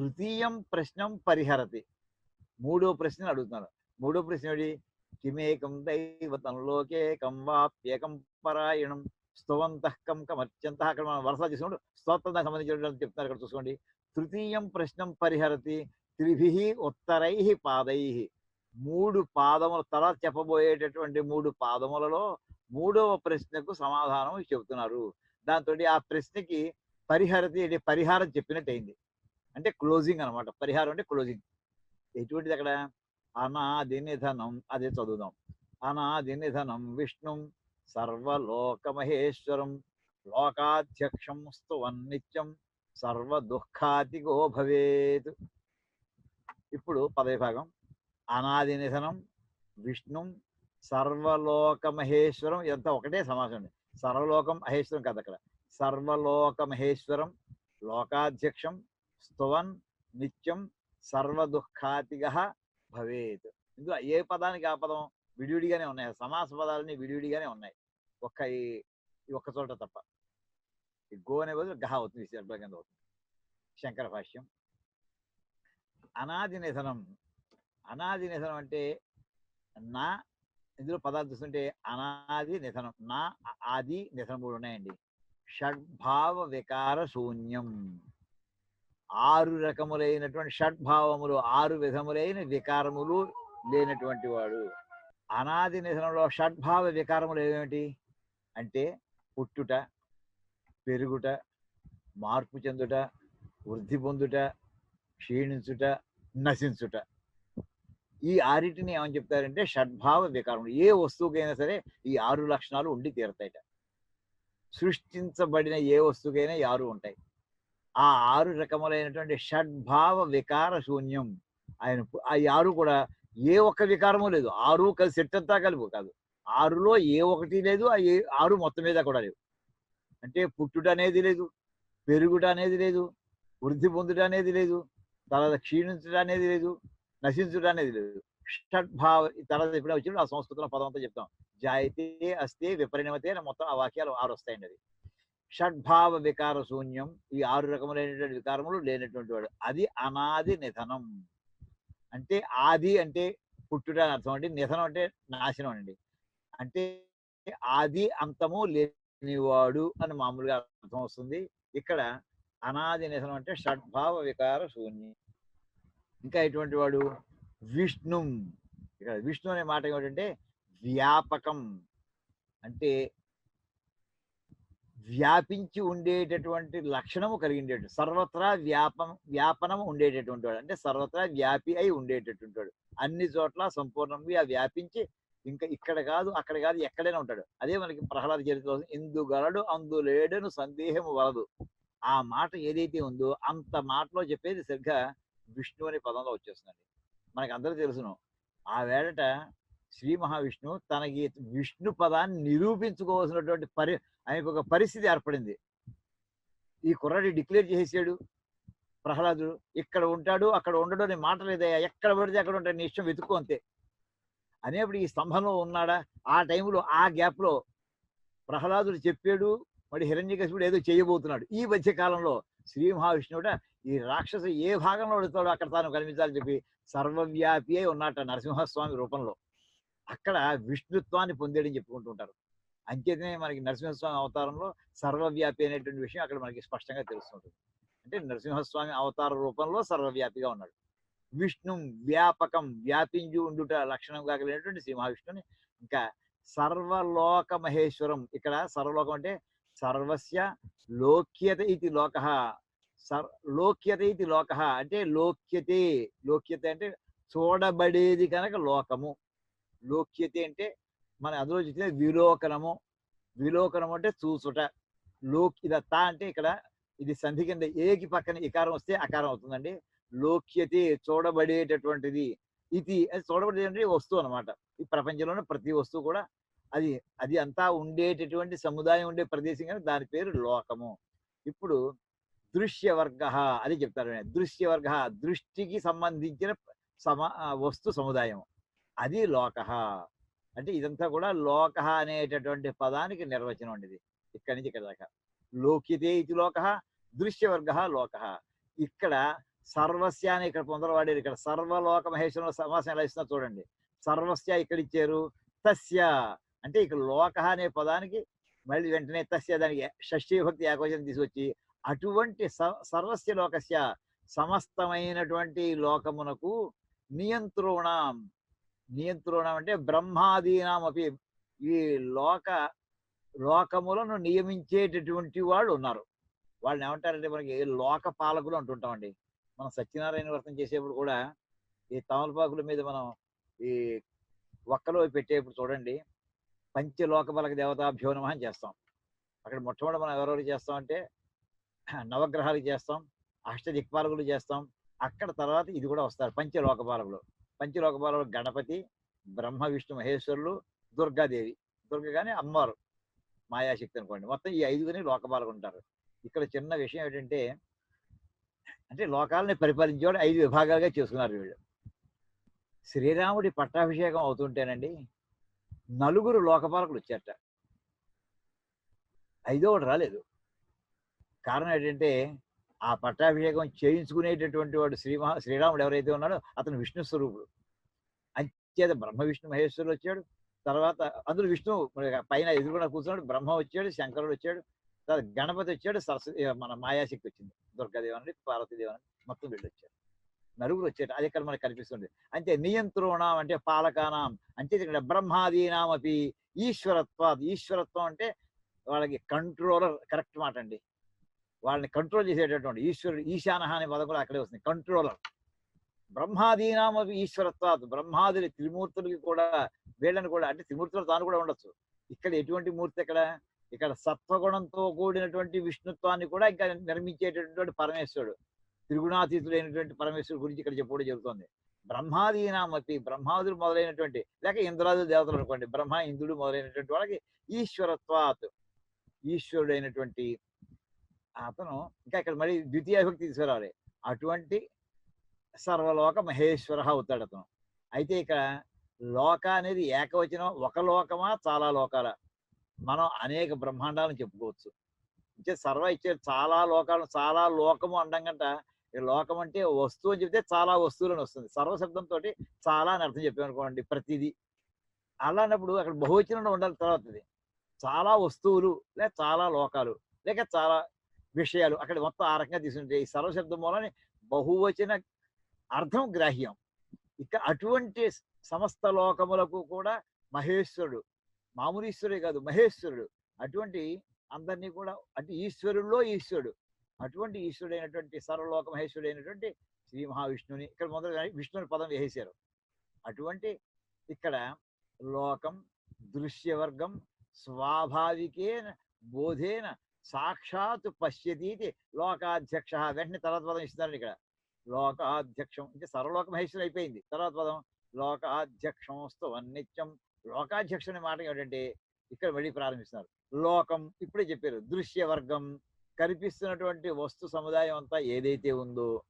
తృతీయం ప్రశ్నం పరిహరతి. మూడో ప్రశ్న అడుగుతున్నారు మూడో ప్రశ్న ఏమిటి? కిమేకం దైవతం లోకేకం వాప్యేకం పరాయణం స్తవంతః కం కమర్చంత అక్కడ మనం వరస చేసుకుంటూ స్తోత్రం సంబంధించిన చెప్తున్నారు ఇక్కడ చూసుకోండి. తృతీయం ప్రశ్నం పరిహరతి త్రిభి ఉత్తరై పాదై. మూడు పాదముల తర్వాత చెప్పబోయేటటువంటి మూడు పాదములలో మూడవ ప్రశ్నకు సమాధానం చెబుతున్నారు దాంతో ఆ ప్రశ్నకి పరిహరతి అంటే పరిహారం చెప్పినట్టు అయింది అంటే క్లోజింగ్ అన్నమాట పరిహారం అంటే క్లోజింగ్. ఎటువంటిది అక్కడ? అనాది నిధనం అదే చదువుదాం. అనాది నిధనం విష్ణుం సర్వలోకమహేశ్వరం లోకాధ్యక్షం స్తువన్ నిత్యం సర్వ దుఃఖాతిగో భవేత్ ఇప్పుడు పదవిభాగం. అనాది నిధనం విష్ణుం సర్వలోకమహేశ్వరం ఇదంతా ఒకటే సమాసం అండి. సర్వలోకం మహేశ్వరం కాదు అక్కడ. సర్వలోకమహేశ్వరం లోకాధ్యక్షం స్తువన్ నిత్యం సర్వ దుఃఖాతిగ భవేత్. ఇందులో ఏ పదానికి ఆ పదం విడివిడిగానే ఉన్నాయి. సమాస పదాలని విడివిడిగానే ఉన్నాయి. ఒక్క ఈ ఒక్క చోట తప్ప. ఈ గో అనే బదులు గహ అవుతుంది విశాఖ కింద అవుతుంది. శంకర భాష్యం. అనాది నిధనం. అనాది నిధనం అంటే నా ఇందులో పదాలు చూస్తుంటే అనాది నిధనం నా ఆది నిధనం కూడా ఉన్నాయండి. షడ్భావ వికార శూన్యం. ఆరు రకములైనటువంటి షడ్భావములు ఆరు విధములైన వికారములు లేనటువంటి వాడు. అనాది నిధనంలో షడ్భావ వికారములు ఏమిటి అంటే పుట్టుట పెరుగుట మార్పు చెందుట వృద్ధి పొందుట క్షీణించుట నశించుట. ఈ ఆరిటిని ఏమని చెప్తారంటే షడ్భావ వికారములు. ఏ వస్తువుకైనా సరే ఈ ఆరు లక్షణాలు ఉండి తీరతాయట. సృష్టించబడిన ఏ వస్తువుకైనా ఈ ఆరు ఉంటాయి. ఆ ఆరు రకములైనటువంటి షడ్భావ వికార శూన్యం. ఆయన ఆ ఆరు కూడా ఏ ఒక్క వికారము లేదు. ఆరు కలిసి సెట్ కలుపు కలిపి కాదు. ఆరులో ఏ ఒకటి లేదు. ఆ ఏ ఆరు మొత్తం మీద కూడా లేవు. అంటే పుట్టుట అనేది లేదు పెరుగుట అనేది లేదు వృద్ధి పొందుట అనేది లేదు తర్వాత క్షీణించుట అనేది లేదు నశించుట అనేది లేదు. షడ్భావ తర్వాత ఎప్పుడైనా వచ్చినప్పుడు ఆ సంస్కృతంలో పదం అంతా చెప్తాం. జాయితే అస్తే విపరిణమతే మొత్తం ఆ వాక్యాలు ఆరు వస్తాయండి అది. షడ్భావ వికార శూన్యం ఈ ఆరు రకములైనటువంటి వికారములు లేనటువంటి వాడు. అది అనాది నిధనం. అంటే ఆది అంటే పుట్టుట అని అర్థం అండి. నిధనం అంటే నాశనం అండి. అంటే ఆది అంతము లేనివాడు అని మామూలుగా అర్థం వస్తుంది. ఇక్కడ అనాది నిధనం అంటే షడ్భావ వికార శూన్యం ఇంకా ఎటువంటి వాడు? విష్ణు. ఇక్కడ విష్ణు అనే మాట ఏమిటంటే వ్యాపకం. అంటే వ్యాపించి ఉండేటటువంటి లక్షణము కలిగిండేటు సర్వత్రా వ్యాపం వ్యాపనం ఉండేటటువంటి వాడు అంటే సర్వత్రా వ్యాపి అయి ఉండేటటువంటి వాడు అన్ని చోట్ల సంపూర్ణంగా వ్యాపించి ఇంకా ఇక్కడ కాదు అక్కడ కాదు ఎక్కడైనా ఉంటాడు. అదే మనకి ప్రహ్లాద చరిత్ర ఇందుగలడు అందులేడను సందేహము వలదు. ఆ మాట ఏదైతే ఉందో అంత మాటలో చెప్పేది సరిగ్గా విష్ణు అనే పదంలో వచ్చేస్తుందండి. మనకు అందరూ తెలుసును. ఆ వేడట శ్రీ మహావిష్ణువు తనకి విష్ణు పదాన్ని నిరూపించుకోవాల్సినటువంటి పరి ఆయనకు ఒక పరిస్థితి ఏర్పడింది. ఈ కుర్రాడు డిక్లేర్ చేసేసాడు. ప్రహ్లాదుడు ఇక్కడ ఉంటాడు అక్కడ ఉండడు అనే మాట లేదయ్యా ఎక్కడ పడితే అక్కడ ఉంటాడు నీ ఇష్టం వెతుక్కో అంతే. అనేప్పుడు ఈ స్తంభంలో ఉన్నాడా? ఆ టైంలో ఆ గ్యాప్లో ప్రహ్లాదుడు చెప్పాడు మరి హిరణ్యకశిపుడు ఏదో చేయబోతున్నాడు. ఈ మధ్య కాలంలో శ్రీ మహావిష్ణువుట ఈ రాక్షసు ఏ భాగంలో వెళుతాడో అక్కడ తాను కనిపించాలని చెప్పి సర్వవ్యాపి అయి ఉన్నట్ట నరసింహస్వామి రూపంలో. అక్కడ విష్ణుత్వాన్ని పొందాడని చెప్పుకుంటూ ఉంటారు అంచేతనే మనకి నరసింహస్వామి అవతారంలో సర్వవ్యాపి అనేటువంటి విషయం అక్కడ మనకి స్పష్టంగా తెలుస్తుంటుంది. అంటే నరసింహస్వామి అవతార రూపంలో సర్వవ్యాపిగా ఉన్నాడు. విష్ణు వ్యాపకం వ్యాపించి ఉండుట లక్షణం కాగలిగినటువంటి శ్రీ మహావిష్ణుని ఇంకా సర్వలోక మహేశ్వరం ఇక్కడ సర్వలోకం అంటే సర్వస్య లోక్యత ఇది లోక. సర్ లోక్యత ఇది లోక అంటే లోక్యతే. లోక్యత అంటే చూడబడేది కనుక లోకము. లోక్యతే అంటే మన అందులో చూస్తే విలోకనము. విలోకనము అంటే చూసుట. లోక్ ఇదత్త అంటే ఇక్కడ ఇది సంధి కింద ఏకి పక్కన ఇకారం వస్తే అకారం అవుతుందండి. లోక్యతే చూడబడేటటువంటిది ఇది అది చూడబడేది అంటే వస్తువు అనమాట ఈ ప్రపంచంలోనే ప్రతి వస్తువు కూడా అది అది అంతా ఉండేటటువంటి సముదాయం ఉండే ప్రదేశం కానీ దాని పేరు లోకము. ఇప్పుడు దృశ్య వర్గ అది చెప్తారు. దృశ్యవర్గ దృశ్య వర్గ దృష్టికి సంబంధించిన సమ వస్తు సముదాయం అది లోక. అంటే ఇదంతా కూడా లోక అనేటటువంటి పదానికి నిర్వచనం అండి ఇది. ఇక్కడి నుంచి ఇక్కడ దాకా. లోకితే ఇది లోక దృశ్యవర్గ లోక. ఇక్కడ సర్వస్య అని ఇక్కడ పొందలవాడారు. ఇక్కడ సర్వలోక మహేశ్వరంలో సమాసం ఎలా ఇస్తున్నా చూడండి. సర్వస్య ఇక్కడ ఇచ్చారు తస్య. అంటే ఇక్కడ లోక అనే పదానికి మళ్ళీ వెంటనే తస్య దానికి షష్ఠీ భక్తి ఏకవచనం తీసుకొచ్చి అటువంటి సర్వస్య లోకస్య సమస్తమైనటువంటి లోకమునకు నియంత్రణం. నియంత్రణం అంటే బ్రహ్మాదీనాం ఈ లోక లోకములను నియమించేటటువంటి వాళ్ళు ఉన్నారు. వాళ్ళని ఏమంటారంటే మనకి లోక పాలకులు అంటుంటామండి. మనం సత్యనారాయణ వ్రతం చేసేప్పుడు కూడా ఈ తమలపాకుల మీద మనం ఈ ఒక్కలో పెట్టేప్పుడు చూడండి పంచలోక బలక దేవతాభ్యో అని చేస్తాం. అక్కడ మొట్టమొదటి మనం ఎవరెవరు చేస్తామంటే నవగ్రహాలు చేస్తాం అష్ట దిక్పాలకులు చేస్తాం. అక్కడ తర్వాత ఇది కూడా వస్తారు పంచలోకపాలకులు. పంచలోకపాలకులు గణపతి బ్రహ్మ విష్ణు మహేశ్వరులు దుర్గాదేవి. దుర్గ కానీ అమ్మవారు. మాయాశక్తి అనుకోండి. మొత్తం ఈ ఐదుగురిని లోకపాలకు ఉంటారు. ఇక్కడ చిన్న విషయం ఏంటంటే అంటే లోకాలని పరిపాలించేవాడు ఐదు విభాగాలుగా చేసుకున్నారు వీళ్ళు. శ్రీరాముడి పట్టాభిషేకం అవుతుంటేనండి నలుగురు లోకపాలకులు వచ్చారట. ఐదో ఒకటి రాలేదు. కారణం ఏంటంటే ఆ పట్టాభిషేకం చేయించుకునేటటువంటి వాడు శ్రీమహా శ్రీరాముడు ఎవరైతే ఉన్నాడో అతను విష్ణు స్వరూపుడు. అంచేత బ్రహ్మ విష్ణు మహేశ్వరుడు వచ్చాడు. తర్వాత అందులో విష్ణు పైన ఎదురుగా కూర్చున్నాడు. బ్రహ్మ వచ్చాడు శంకరుడు వచ్చాడు. తర్వాత గణపతి వచ్చాడు సరస్వతి మన మాయాశక్తి వచ్చింది. దుర్గాదేవనండి అని మొత్తం వీళ్ళు వచ్చారు. నలుగురు వచ్చారు. అది ఇక్కడ మనకు కనిపిస్తుంది. అంటే నియంత్రణం అంటే పాలకానాం. అంటే ఇక్కడ బ్రహ్మాదీనామపి ఈశ్వరత్వాది. ఈశ్వరత్వ ఈశ్వరత్వం అంటే వాళ్ళకి కంట్రోలర్ కరెక్ట్ మాట అండి వాళ్ళని కంట్రోల్ చేసేటటువంటి ఈశ్వరుడు ఈశానహ అనే పదం కూడా అక్కడే వస్తుంది. కంట్రోలర్ బ్రహ్మాదీనామపి ఈశ్వరత్వాత్. బ్రహ్మాదులు త్రిమూర్తులకి కూడా వీళ్ళని కూడా అంటే త్రిమూర్తులు తాను కూడా ఉండొచ్చు. ఇక్కడ ఎటువంటి మూర్తి ఇక్కడ ఇక్కడ సత్వగుణంతో కూడినటువంటి విష్ణుత్వాన్ని కూడా ఇంకా నిర్మించేటటువంటి పరమేశ్వరుడు. త్రిగుణాతీతుడైనటువంటి పరమేశ్వరుడు గురించి ఇక్కడ చెప్పుకోవడం జరుగుతుంది. బ్రహ్మాదీనామపి బ్రహ్మాదులు మొదలైనటువంటి లేక ఇంద్రాదులు దేవతలు అనుకోండి బ్రహ్మ ఇంద్రుడు మొదలైనటువంటి వాళ్ళకి ఈశ్వరత్వాత్. ఈశ్వరుడైనటువంటి అతను ఇంకా ఇక్కడ మళ్ళీ ద్వితీయ విభక్తి తీసుకురావాలి. అటువంటి సర్వలోక మహేశ్వర అవుతాడు అతను. అయితే ఇక్కడ లోక అనేది ఏకవచనం. ఒక లోకమా? చాలా లోకాల? మనం అనేక బ్రహ్మాండాలను చెప్పుకోవచ్చు. అంటే సర్వ ఇచ్చే చాలా లోకాలు చాలా లోకము అండం కంట ఈ లోకం అంటే వస్తువు అని చెప్తే చాలా వస్తువులను వస్తుంది. సర్వశబ్దంతో చాలా అని అర్థం చెప్పామనుకోండి ప్రతిదీ. అలా అన్నప్పుడు అక్కడ బహువచనంలో ఉండాలి తర్వాతది. చాలా వస్తువులు లేక చాలా లోకాలు లేక చాలా విషయాలు అక్కడ మొత్తం ఆ రకంగా తీసుకుంటే ఈ సర్వశబ్దం మూలని బహువచన అర్థం గ్రాహ్యం. ఇక అటువంటి సమస్త లోకములకు కూడా మహేశ్వరుడు మామూలు ఈశ్వరుడే కాదు మహేశ్వరుడు. అటువంటి అందరినీ కూడా అంటే ఈశ్వరుల్లో ఈశ్వరుడు. అటువంటి ఈశ్వరుడైనటువంటి సర్వలోక మహేశ్వరుడైనటువంటి శ్రీ మహావిష్ణువుని ఇక్కడ మొదలుగా విష్ణుని పదం వేసేశారు. అటువంటి ఇక్కడ లోకం దృశ్యవర్గం స్వాభావికేన బోధేన సాక్షాత్ పశ్యతీతి లోకాధ్యక్ష. వెంటనే తర్వాత పదం ఇస్తున్నారు ఇక్కడ. లోకాధ్యక్షం అంటే సర్వలోక మహేశ్వరం అయిపోయింది. తర్వాత పదం లోకాధ్యక్షంస్తు అన్నిత్యం లోకాధ్యక్షుని మాట ఏమిటంటే ఇక్కడ మళ్ళీ ప్రారంభిస్తున్నారు. లోకం ఇప్పుడే చెప్పారు. దృశ్య వర్గం కనిపిస్తున్నటువంటి వస్తు సముదాయం అంతా ఏదైతే ఉందో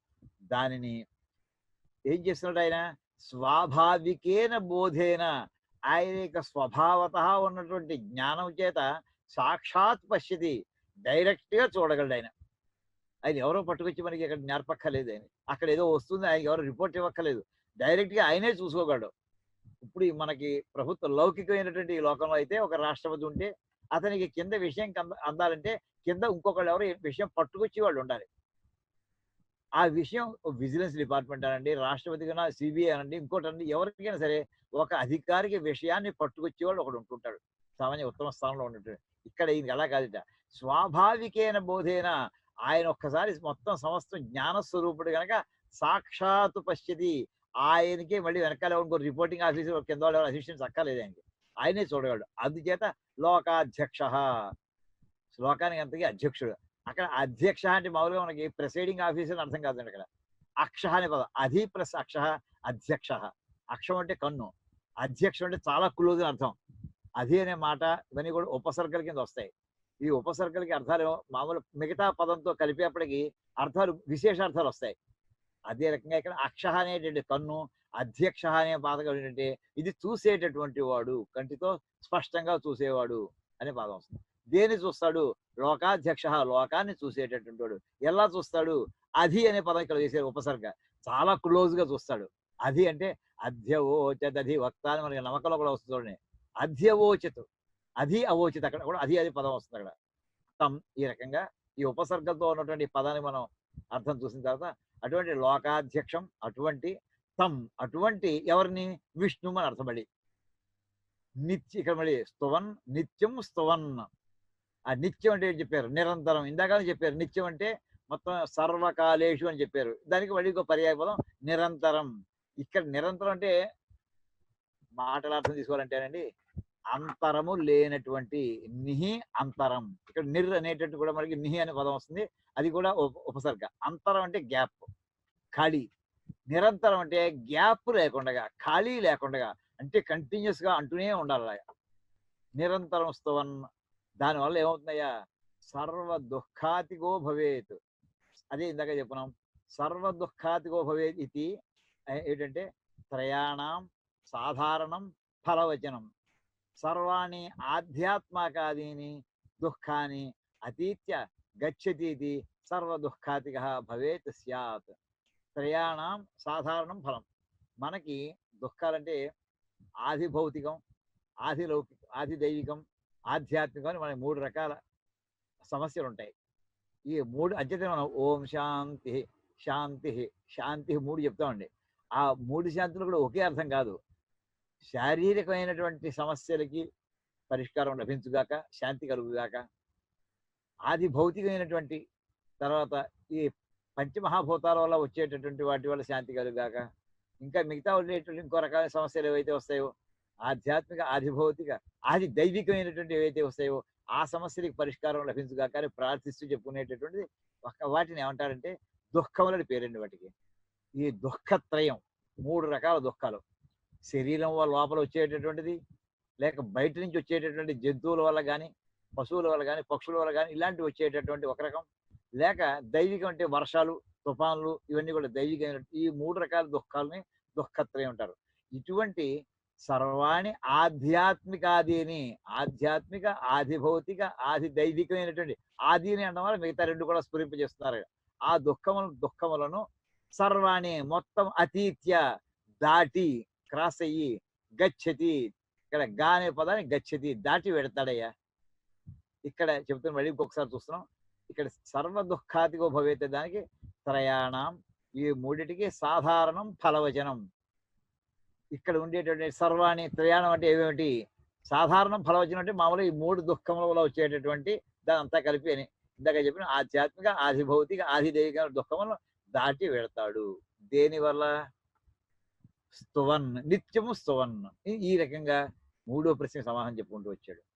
దానిని ఏం చేస్తున్నాడు ఆయన? స్వాభావికేన బోధేన. ఆయన యొక్క స్వభావత ఉన్నటువంటి జ్ఞానం చేత సాక్షాత్ పశ్యతి. డైరెక్ట్గా చూడగలడు ఆయన. ఆయన ఎవరో పట్టుకొచ్చి మనకి ఇక్కడ నేర్పక్కర్లేదు ఆయన. అక్కడ ఏదో వస్తుంది ఆయన ఎవరో రిపోర్ట్ ఇవ్వక్కర్లేదు. డైరెక్ట్గా ఆయనే చూసుకోగలడు. ఇప్పుడు మనకి ప్రభుత్వ లౌకికమైనటువంటి ఈ లోకంలో అయితే ఒక రాష్ట్రపతి ఉంటే అతనికి కింద విషయం అందాలంటే కింద ఇంకొకళ్ళు ఎవరో విషయం పట్టుకొచ్చి వాళ్ళు ఉండాలి. ఆ విషయం విజిలెన్స్ డిపార్ట్మెంట్ అనండి రాష్ట్రపతి కన్నా సిబిఐ అనండి ఇంకోటండి ఎవరికైనా సరే ఒక అధికారికి విషయాన్ని పట్టుకొచ్చే వాళ్ళు ఒకడు ఉంటుంటాడు. సామాన్య ఉత్తమ స్థానంలో ఉన్నట్టు ఇక్కడ ఇది ఎలా కాదుట. స్వాభావికైన బోధేన ఆయన ఒక్కసారి మొత్తం సమస్తం జ్ఞాన స్వరూపుడు గనక సాక్షాత్ పశ్యతి. ఆయనకి మళ్ళీ వెనకాల ఇంకో రిపోర్టింగ్ ఆఫీసర్ కింద వాళ్ళు అసిస్టెంట్స్ అక్కర్లేదు ఆయనకి. ఆయనే చూడగలడు. అందుచేత లోకాధ్యక్ష. శ్లోకానికి అంతకీ అధ్యక్షుడు. అక్కడ అధ్యక్ష అంటే మామూలుగా మనకి ప్రెసైడింగ్ ఆఫీసర్ అర్థం కాదండి అక్కడ. అక్ష అనే పదం. అధి ప్లస్ అక్ష అధ్యక్ష. అక్షం అంటే కన్ను. అధ్యక్షుడు అంటే చాలా క్లోజ్ అర్థం. అధి అనే మాట ఇవన్నీ కూడా ఉపసర్గల కింద వస్తాయి. ఈ ఉపసర్గలకి అర్థాలు మామూలు మిగతా పదంతో కలిపేప్పటికి అర్థాలు విశేషార్థాలు వస్తాయి. అదే రకంగా ఇక్కడ అక్ష అనేటువంటి కన్ను అధ్యక్ష అనే పాదం ఏంటంటే ఇది చూసేటటువంటి వాడు కంటితో స్పష్టంగా చూసేవాడు అనే పాదం వస్తుంది. దేన్ని చూస్తాడు? లోకాధ్యక్ష లోకాన్ని చూసేటటువంటి వాడు. ఎలా చూస్తాడు? అది అనే పదం ఇక్కడ చేసే ఉపసర్గ. చాలా క్లోజ్గా చూస్తాడు. అది అంటే అధ్యవోచదధి వక్త అని మనకి నమ్మకంలో కూడా వస్తుంది చూడండి. అధ్యవోచత్. అది అవోచిత అక్కడ కూడా అది అది పదం వస్తుంది అక్కడ. తం ఈ రకంగా ఈ ఉపసర్గంతో ఉన్నటువంటి పదాన్ని మనం అర్థం చూసిన తర్వాత అటువంటి లోకాధ్యక్షం అటువంటి తం అటువంటి ఎవరిని? విష్ణు అని అర్థం మళ్ళీ. నిత్య ఇక్కడ మళ్ళీ స్తువన్ నిత్యం స్తువన్. ఆ నిత్యం అంటే ఏం చెప్పారు? నిరంతరం. ఇందాక చెప్పారు. నిత్యం అంటే మొత్తం సర్వకాలేషు అని చెప్పారు. దానికి మళ్ళీ ఇంకో పర్యాయ పదం నిరంతరం. ఇక్కడ నిరంతరం అంటే మాటల అర్థం తీసుకోవాలంటేనండి అంతరము లేనటువంటి నిహి అంతరం. ఇక్కడ నిర్ అనేటట్టు కూడా మనకి నిహి అనే పదం వస్తుంది. అది కూడా ఉప- ఉపసర్గ. అంతరం అంటే గ్యాప్. ఖాళీ. నిరంతరం అంటే గ్యాప్ లేకుండా ఖాళీ లేకుండా అంటే కంటిన్యూస్గా అంటూనే ఉండాలి నిరంతరం స్తవన్ దానివల్ల ఏమవుతుందయ్యా సర్వ దుఃఖాతిగో భవేత్. అదే ఇందాక చెప్పున్నాం సర్వ దుఃఖాతిగో భవేత్ ఇది ఏంటంటే త్రయాణం సాధారణం ఫలవచనం. సర్వాణి ఆధ్యాత్మకాదీని దుఃఖాన్ని అతీత్య గచ్చతీతి ఇది సర్వ దుఃఖాతిక భవేత్ సత్ త్రయాణం సాధారణం ఫలం. మనకి దుఃఖాలంటే ఆది భౌతికం ఆది లౌకికం ఆది దైవికం ఆధ్యాత్మికం అని మనకి మూడు రకాల సమస్యలు ఉంటాయి ఈ మూడు అంచేతే మనం ఓం శాంతి శాంతి శాంతి మూడు చెప్తామండి. ఆ మూడు శాంతులు కూడా ఒకే అర్థం కాదు. శారీరకమైనటువంటి సమస్యలకి పరిష్కారం లభించుగాక శాంతి కలుగుగాక ఆది భౌతికమైనటువంటి తర్వాత ఈ పంచమహాభూతాల వల్ల వచ్చేటటువంటి వాటి వల్ల శాంతి కలుగుగాక ఇంకా మిగతా ఉండేటువంటి ఇంకో రకాల సమస్యలు ఏవైతే వస్తాయో ఆధ్యాత్మిక ఆదిభౌతిక ఆది దైవికమైనటువంటి ఏవైతే వస్తాయో ఆ సమస్యలకు పరిష్కారం లభించుగాక అని ప్రార్థిస్తూ చెప్పుకునేటటువంటిది ఒక వాటిని ఏమంటారంటే దుఃఖములని పేరండి వాటికి. ఈ దుఃఖత్రయం మూడు రకాల దుఃఖాలు. శరీరం వల్ల లోపల వచ్చేటటువంటిది లేక బయట నుంచి వచ్చేటటువంటి జంతువుల వల్ల కానీ పశువుల వల్ల కానీ పక్షుల వల్ల కానీ ఇలాంటివి వచ్చేటటువంటి ఒక రకం. లేక దైవికం అంటే వర్షాలు తుఫాన్లు ఇవన్నీ కూడా దైవికమైన ఈ మూడు రకాల దుఃఖాలని దుఃఖత్రయం ఉంటారు ఇటువంటి సర్వాణి ఆధ్యాత్మికాదిని ఆధ్యాత్మిక ఆది భౌతిక ఆది దైవికమైనటువంటి ఆదిని అనడం వల్ల మిగతా రెండు కూడా స్ఫురింపజేస్తున్నారు. ఆ దుఃఖములు దుఃఖములను సర్వాణి మొత్తం అతీత్య దాటి క్రాస్ అయ్యి గచ్చతి ఇక్కడ గా అనే పదాన్ని గచ్చతి దాటి పెడతాడయ్యా. ఇక్కడ చెప్తున్న మళ్ళీ ఇంకొకసారి చూస్తున్నాం. ఇక్కడ సర్వ దుఃఖాతిగో భవేత దానికి త్రయాణం ఈ మూడిటికి సాధారణం ఫలవచనం. ఇక్కడ ఉండేటువంటి సర్వాణి త్రయాణం అంటే ఏమిటి సాధారణం ఫలవచనం అంటే మామూలుగా ఈ మూడు దుఃఖముల వల్ల వచ్చేటటువంటి దాని అంతా కలిపి అని ఇందాక చెప్పిన ఆధ్యాత్మిక ఆది భౌతిక ఆది దైవిక దుఃఖములను దాటి వెడతాడు దేని వల్ల? స్తువన్ నిత్యము స్తువన్. ఈ- రకంగా మూడో ప్రశ్న సమాధానం చెప్పుకుంటూ వచ్చాడు.